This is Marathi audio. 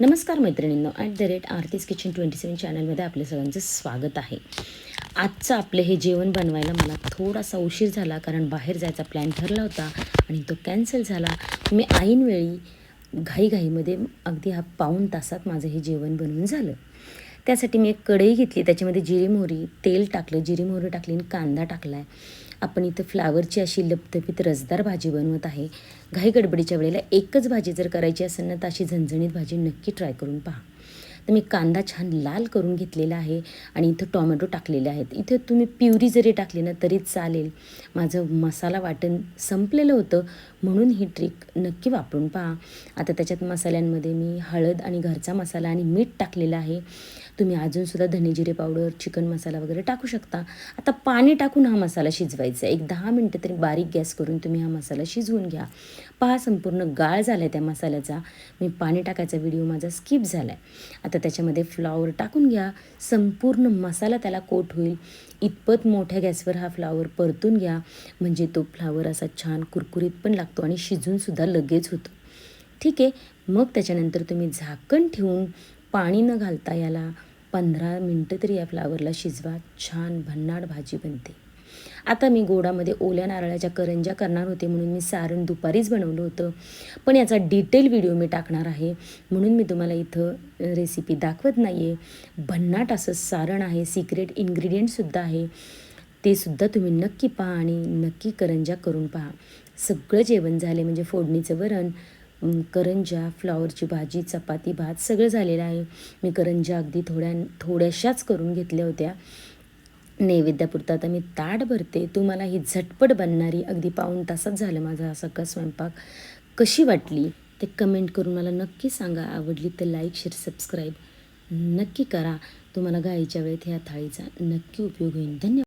नमस्कार मैत्रिणींनो at the rate Aarti's kitchen twenty seven चॅनलमध्ये आपल्या सगळ्यांचं स्वागत आहे. आजचं आपलं हे जेवण बनवायला मला थोडासा उशीर झाला कारण बाहेर जायचा प्लॅन ठरला होता आणि तो कॅन्सल झाला. मी ऐनवेळी घाईघाईमध्ये अगदी हा पाऊण तासात माझं हे जेवण बनवून झालं. त्यासाठी मी एक कढई घेतली त्याच्यामध्ये जिरी मोहरी तेल टाकलं जिरी मोहरी टाकली आणि कांदा टाकला आहे आपण इथं फ्लावरची अशी लपतपीत रसदार भाजी बनवत आहे. घाई गडबडीच्या वेळेला एकच भाजी जर करायची असेल ना तर अशी झणझणीत भाजी नक्की ट्राय करून पहा. तर मी कांदा छान लाल करून घेतलेला आहे आणि इथं टॉमॅटो टाकलेले आहेत. इथं तुम्ही प्युरी जरी टाकली ना तरी चालेल. माझं मसाला वाटण संपलेलं होतं म्हणून ही ट्रिक नक्की वापरून पहा. आता त्याच्यात मसाल्यांमध्ये मी हळद आणि घरचा मसाला आणि मीठ टाकलेलं आहे. तुम्ही अजूनसुद्धा धनेजिरे पावडर चिकन मसाला वगैरे टाकू शकता. आता पाणी टाकून हा मसाला शिजवायचा आहे. एक दहा मिनटं तरी बारीक गॅस करून तुम्ही हा मसाला शिजवून घ्या. पहा संपूर्ण गाळ झाला आहे त्या मसाल्याचा. मी पाणी टाकायचा व्हिडिओ माझा स्किप झाला आहे आता त्याच्यामध्ये फ्लॉवर टाकून घ्या. संपूर्ण मसाला त्याला कोट होईल. इतपत मोठ्या गॅसवर हा फ्लावर परतून घ्या. म्हणजे तो फ्लावर असा छान कुरकुरीत पण लागतो आणि शिजूनसुद्धा लगेच होतो. ठीक आहे? मग त्याच्यानंतर तुम्ही झाकण ठेवून पाणी न घालता याला पंधरा मिनटं तरी या फ्लावरला शिजवा. छान भन्नाट भाजी बनते. आता मी गोडामध्ये ओल्या नारळाच्या करंज्या करणार होते म्हणून मी सारण दुपारीच बनवलं होतं. पण याचा डिटेल व्हिडिओ मी टाकणार आहे. म्हणून मी तुम्हाला इथं रेसिपी दाखवत नाही आहे भन्नाट असं सारण आहे. सिक्रेट इन्ग्रेडियंटसुद्धा आहे. ते सुद्धा तुम्ही नक्की पहा आणि नक्की करंज्या करून पहा. सगळं जेवण झाले म्हणजे फोडणीचं वरण. करंजा करंज्या फ्लॉवरची भाजी चपाती भात सगळं झालेलं आहे. मी करंज्या अगदी थोड्या थोड्याशाच करून घेतल्या होत्या. नैवेद्यापुरता आता मी ताट भरते. तुम्हाला ही झटपट बनणारी अगदी पाऊण तासात झालं माझा हा सगळा स्वयंपाक. कशी वाटली? ते कमेंट करून मला नक्की सांगा. आवडली तर लाईक शेअर सबस्क्राईब नक्की करा. तुम्हाला गाईच्या वेळेत ह्या थाळीचा नक्की उपयोग होईल. धन्यवाद.